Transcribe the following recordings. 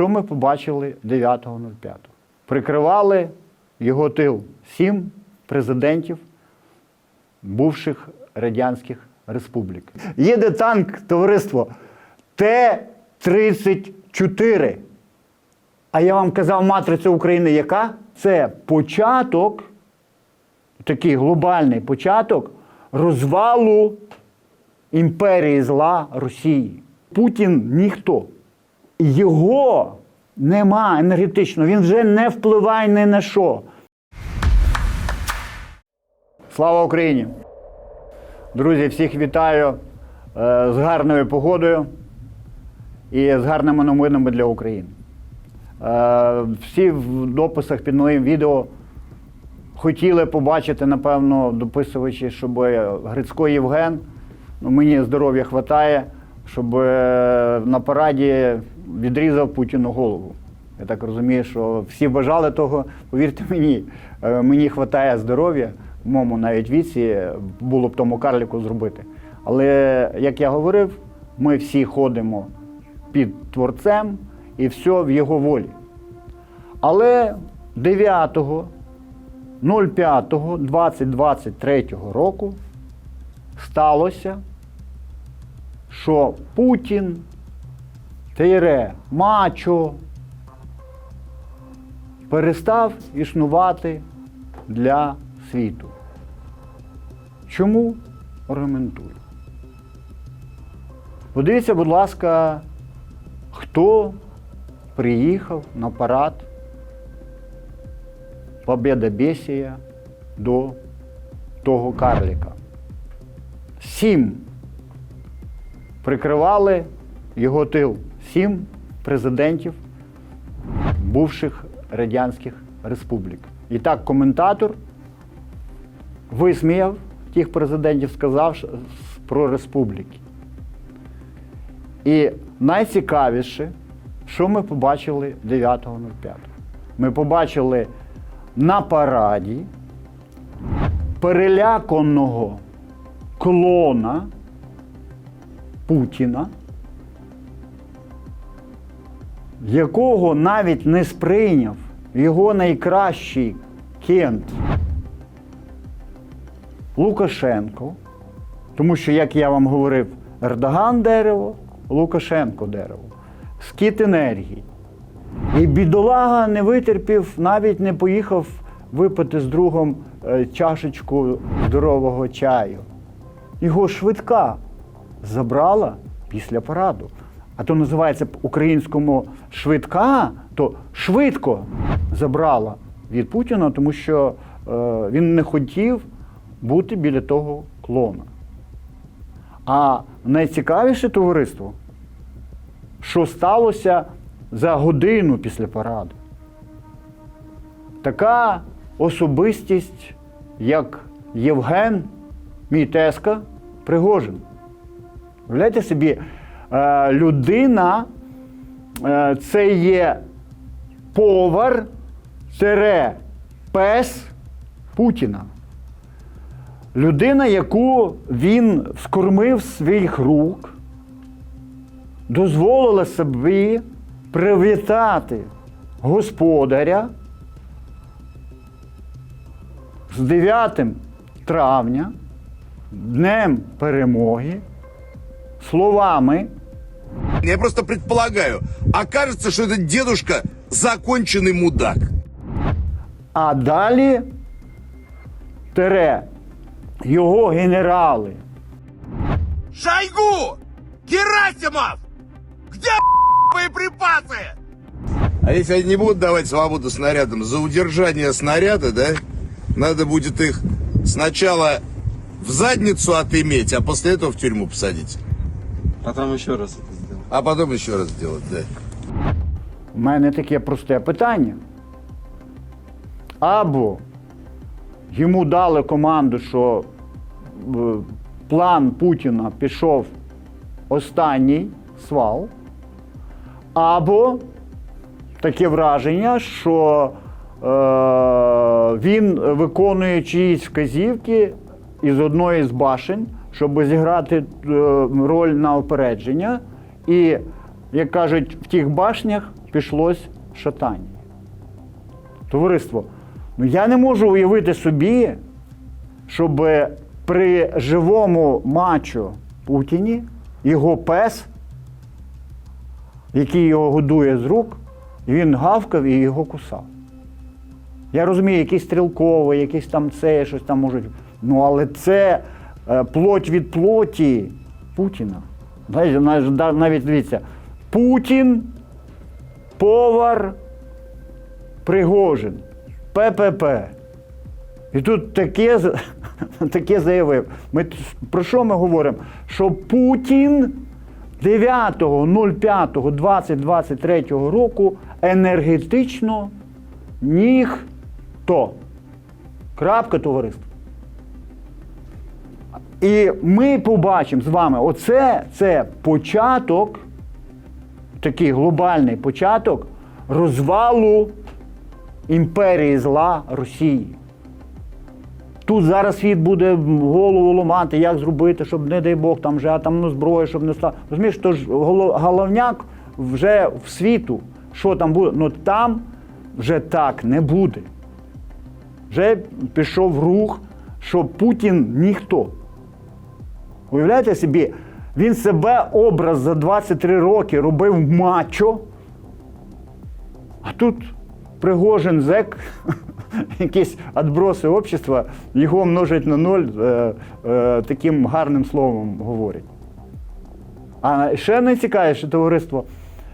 Що ми побачили 9.05? Прикривали його тил сім президентів бувших радянських республік. Їде танк, товариство Т-34. А я вам казав, матриця України яка? Це початок, такий глобальний початок розвалу імперії зла Росії. Путін ніхто. Його нема енергетично, він вже не впливає ні на що. Слава Україні! Друзі, всіх вітаю е, з гарною погодою і з гарними новинами для України. Е, Всі в дописах під моїм відео хотіли побачити, напевно, дописувачі, щоб Грицько Євген, ну мені здоров'я вистачає, щоб е, на параді відрізав Путіну голову. Я так розумію, що всі бажали того. Повірте мені, е, мені вистачає здоров'я, в моєму навіть віці було б тому карліку зробити. Але, як я говорив, ми всі ходимо під творцем і все в його волі. Але 9 05.2023 року сталося, що Путін Тейре Мачо перестав існувати для світу. Чому аргументую? Подивіться, будь ласка, хто приїхав на парад Побєдобєсія до того карліка. Сім прикривали його тил. Сім президентів бувших радянських республік. І так коментатор висміяв тих президентів, сказав про республіки. І найцікавіше, що ми побачили 9.05. Ми побачили на параді переляканого клона Путіна, якого навіть не сприйняв його найкращий кент Лукашенко, тому що, як я вам говорив, Ердоган дерево, Лукашенко дерево, скіт енергії. І бідолага не витерпів, навіть не поїхав випити з другом е, чашечку здорового чаю. Його швидка забрала після параду. А то називається по-українському швидка, то швидко забрала від Путіна, тому що е, він не хотів бути біля того клона. А найцікавіше товариство, що сталося за годину після параду. Така особистість, як Євген, мій тезка, Пригожин. Уявляєте собі, е, людина е, це є повар тире пес Путіна. Людина, яку він скормив своїх рук, дозволила собі привітати господаря з 9 травня, Днем перемоги, словами. Я просто предполагаю, окажется, что этот дедушка законченный мудак. А далі тере його генерали. Шойгу! Герасимов! Где боеприпасы? А если они не будут давать свободу снарядам за удержание снаряда, да, надо будет их сначала в задницу отыметь, а после этого в тюрьму посадить. Потом еще раз это сделаем. А потом еще раз сделать, да. У мене таке просте питання. Або йому дали команду, що е, план Путіна пішов останній свал, або таке враження, що е, він виконує чиїсь вказівки із одної з башень, щоб зіграти е, роль на опередження. І, як кажуть, в тих башнях пішлось шатання. Товариство, ну я не можу уявити собі, щоб при живому мачо Путіні його пес, який його годує з рук, він гавкав і його кусав. Я розумію, якийсь стрілковий, якийсь там це, щось там можуть. Ну, але це плоть від плоті Путіна. Навіть, дивіться, Путін, повар, Пригожин, ППП. І тут таке, таке заявив. Ми про що ми говоримо? Що Путін 9.05.2023 року енергетично ніхто. Крапка товариство. І ми побачимо з вами, оце це початок, такий глобальний початок розвалу імперії зла Росії. Тут зараз світ буде голову ламати, як зробити, щоб, не дай Бог, там вже атомну зброю, щоб не стало. Розумієш, то ж головняк вже в світу, що там буде, ну там вже так не буде. Вже пішов рух, що Путін ніхто. Уявляєте собі, він себе образ за 23 роки робив мачо, а тут Пригожин зек, якісь відброси общества, його множать на ноль, е, е, таким гарним словом говорять. А ще найцікавіше товариство,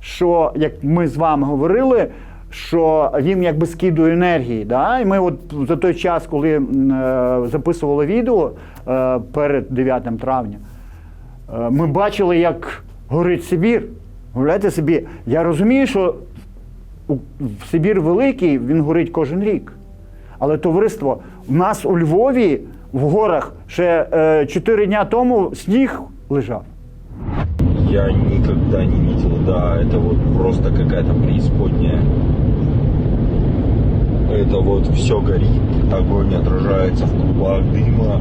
що як ми з вами говорили, що він якби скидує енергії. Да? І ми от за той час, коли е, записували відео е, перед 9 травня, е, ми бачили, як горить Сибір. Уявляєте собі, я розумію, що Сибір великий, він горить кожен рік. Але товариство, у нас у Львові в горах ще е, 4 дня тому сніг лежав Я никогда не видел, да, это вот просто какая-то преисподняя. Это вот все горит, огонь отражается в клубах дыма.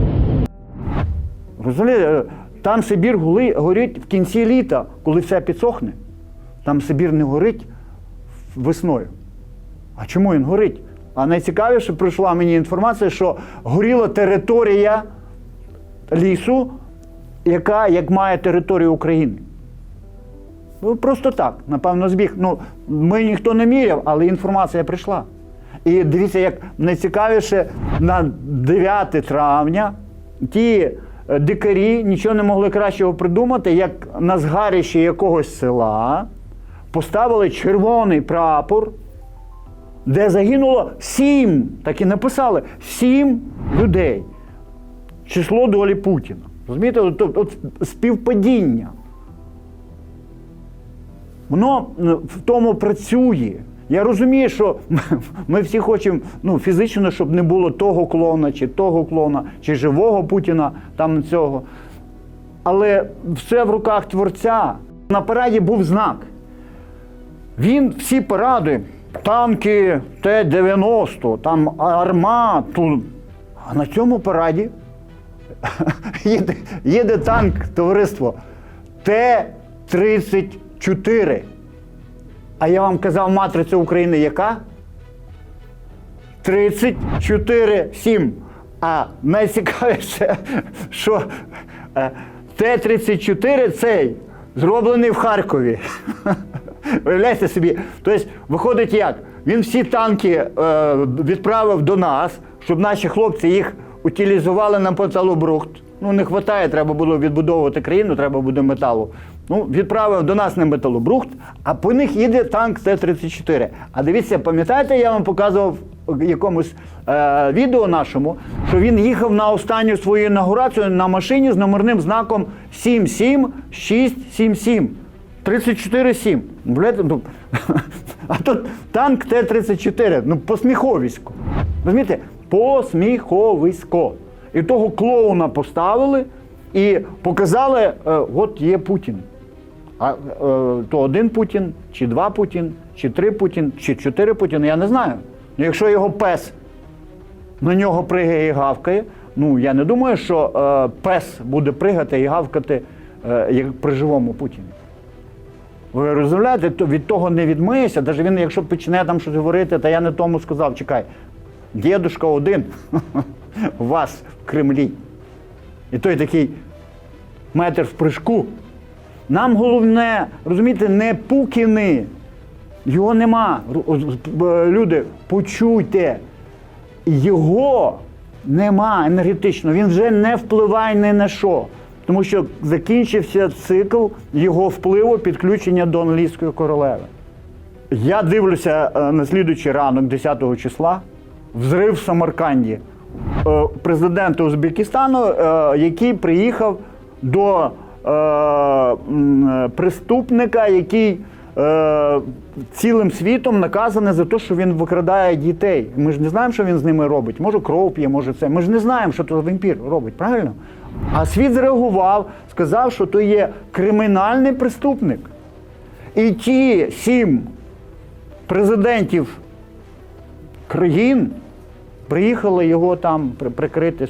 Розумієте, е, там Сибір гули- горить в кінці літа, коли все підсохне. Там Сибір не горить весною. А чому він горить? А найцікавіше прийшла мені інформація, що горіла територія лісу, яка як має територію України. Ну, просто так, напевно, збіг. Ну, ми ніхто не міряв, але інформація прийшла. І дивіться, як найцікавіше на 9 травня ті е, дикарі нічого не могли кращого придумати, як на згарищі якогось села поставили червоний прапор, де загинуло сім, так і написали, сім людей. Число долі Путіна. Розумієте, от, от, от співпадіння. Воно в тому працює. Я розумію, що ми всі хочемо ну, фізично, щоб не було того клона, чи того клона, чи живого Путіна там цього. Але все в руках творця. На параді був знак. Він всі паради, танки Т-90, там армат. тут. А на цьому параді їде, їде танк, товариство Т-34. А я вам казав, матриця України яка? 34-7. А найцікавіше, що е, Т-34 цей зроблений в Харкові. Виявляєте собі? Тобто, виходить як? Він всі танки е, відправив до нас, щоб наші хлопці їх утилізували на металобрухт. Ну, не вистачає, треба було відбудовувати країну, треба буде металу. Ну, відправив до нас на металобрухт, а по них їде танк Т-34. А дивіться, пам'ятаєте, я вам показував в якомусь е, відео нашому, що він їхав на останню свою інаугурацію на машині з номерним знаком 77677. 34-7. Блядь, ну, а тут танк Т-34, ну посміховисько. Розумієте? Посміховисько. І того клоуна поставили і показали, е, от є Путін. А е, то один Путін, чи два Путін, чи три Путін, чи чотири Путіни, я не знаю. Ну, якщо його пес на нього пригає і гавкає, ну я не думаю, що е, пес буде пригати і гавкати, е, як при живому Путіні. Ви розумієте, то від того не відмиєшся, навіть він, якщо почне там щось говорити, та я не тому сказав, чекай, дідушка один вас в Кремлі. І той такий метр в прыжку. Нам головне, розумієте, не Пукіни. Його нема. Люди, почуйте. Його нема енергетично, він вже не впливає ні на що. Тому що закінчився цикл його впливу підключення до англійської королеви. Я дивлюся е, на слідуючий ранок, 10 числа, взрив в Самарканді. Е, Президента Узбекистану, е, який приїхав до е, преступника, який цілим світом наказаний за те, що він викрадає дітей. Ми ж не знаємо, що він з ними робить. Може, кров п'є, може це. Ми ж не знаємо, що то вампір робить, правильно? А світ зреагував, сказав, що то є кримінальний преступник. І ті сім президентів країн приїхали його там при- прикрити.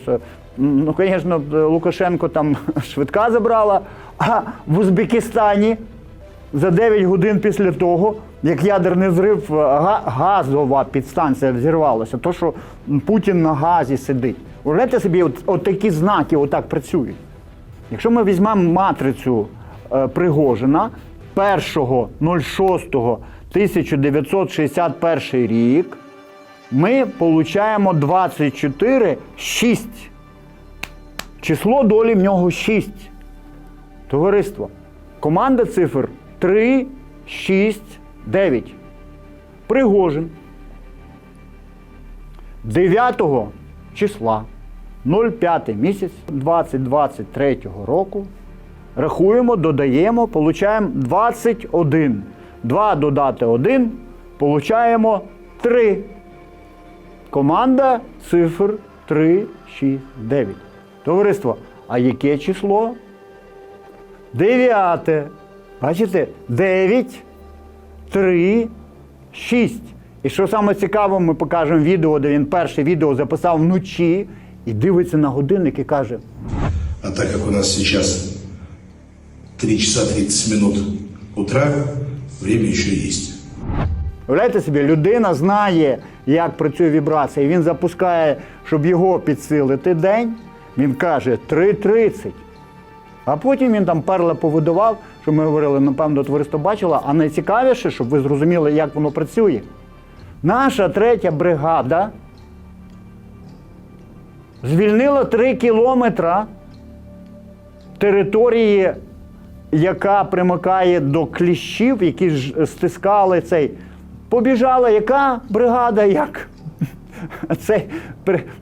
Ну, звісно, Лукашенко там швидка забрала, а в Узбекистані за 9 годин після того, як ядерний зрив, е, газова підстанція зірвалася, то що Путін на газі сидить. Уявляєте собі, от, от такі знаки отак працюють. Якщо ми візьмемо матрицю е, Пригожина 1.06.1961 рік, ми получаємо 24 6. Число долі в нього 6. Товариство. Команда цифр 3, 6, 9. Пригожин. 9 числа 05 місяць 2023 року. Рахуємо, додаємо, получаємо 21. 2 додати 1, получаємо 3. Команда цифр 3, 6, 9. Товариство, а яке число? Дев'яте. Бачите? 9, 3, 6. І що саме цікаво, ми покажемо відео, де він перше відео записав вночі і дивиться на годинник і каже: А так как у нас сейчас 3 часа 30 минут утра, время еще есть. Уявляєте собі, людина знає, як працює вібрація, він запускає, щоб його підсилити день. Він каже 3.30. А потім він там перла повидавав, що ми говорили, напевно, товариство бачило. А найцікавіше, щоб ви зрозуміли, як воно працює. Наша третя бригада звільнила 3 кілометра території, яка примикає до кліщів, які ж стискали цей. Побіжала яка бригада, як? Цей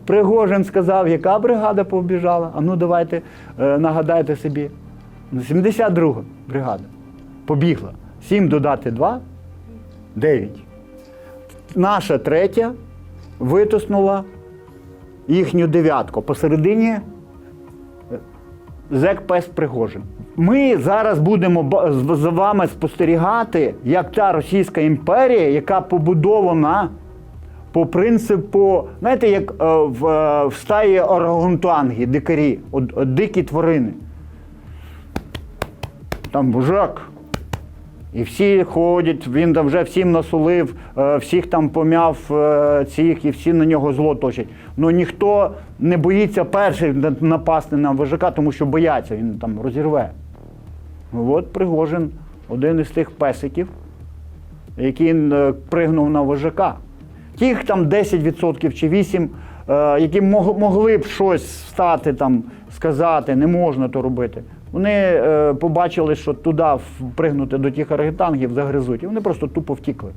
Пригожин сказав, яка бригада побіжала? А ну давайте е, нагадайте собі. 72 бригада побігла. 7 додати 2 9. Наша третя витиснула їхню дев'ятку. Посередині Зек Пес Пригожин. Ми зараз будемо з- вами спостерігати, як та Російська імперія, яка побудована по принципу, знаєте, як е, в, е, в стаї орангутанги, дикарі, от, от дикі тварини. Там вожак. І всі ходять, він вже всім насолив, е, всіх там пом'яв е, цих, і всі на нього зло точать. Ну ніхто не боїться перший напасти на вожака, тому що бояться, він там розірве. От Пригожин, один із тих песиків, який е, пригнув на вожака. Тих там 10% чи 8%, е, які могли б щось встати, там, сказати, не можна то робити. Вони е, побачили, що туди впригнути до тих орангутангів загризуть, і вони просто тупо втікли.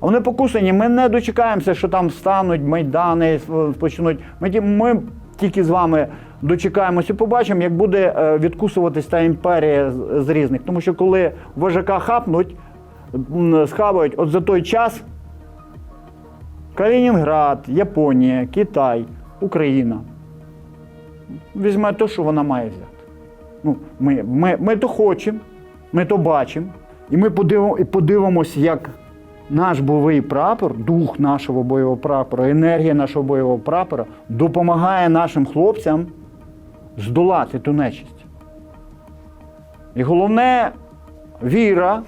А вони покусані, ми не дочекаємося, що там стануть майдани, почнуть. Ми, ми тільки з вами дочекаємося і побачимо, як буде е, відкусуватись та імперія з різних. Тому що коли вожака хапнуть, схавають, от за той час Калінінград, Японія, Китай, Україна візьме те, що вона має взяти. Ну, ми, ми, ми то хочемо, ми то бачимо, і ми подивимо, подивимося, як наш бойовий прапор, дух нашого бойового прапора, енергія нашого бойового прапора допомагає нашим хлопцям здолати ту нечисть. І головне віра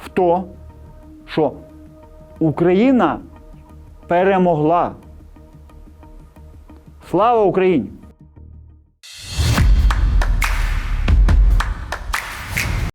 в то, що Україна перемогла. Слава Україні!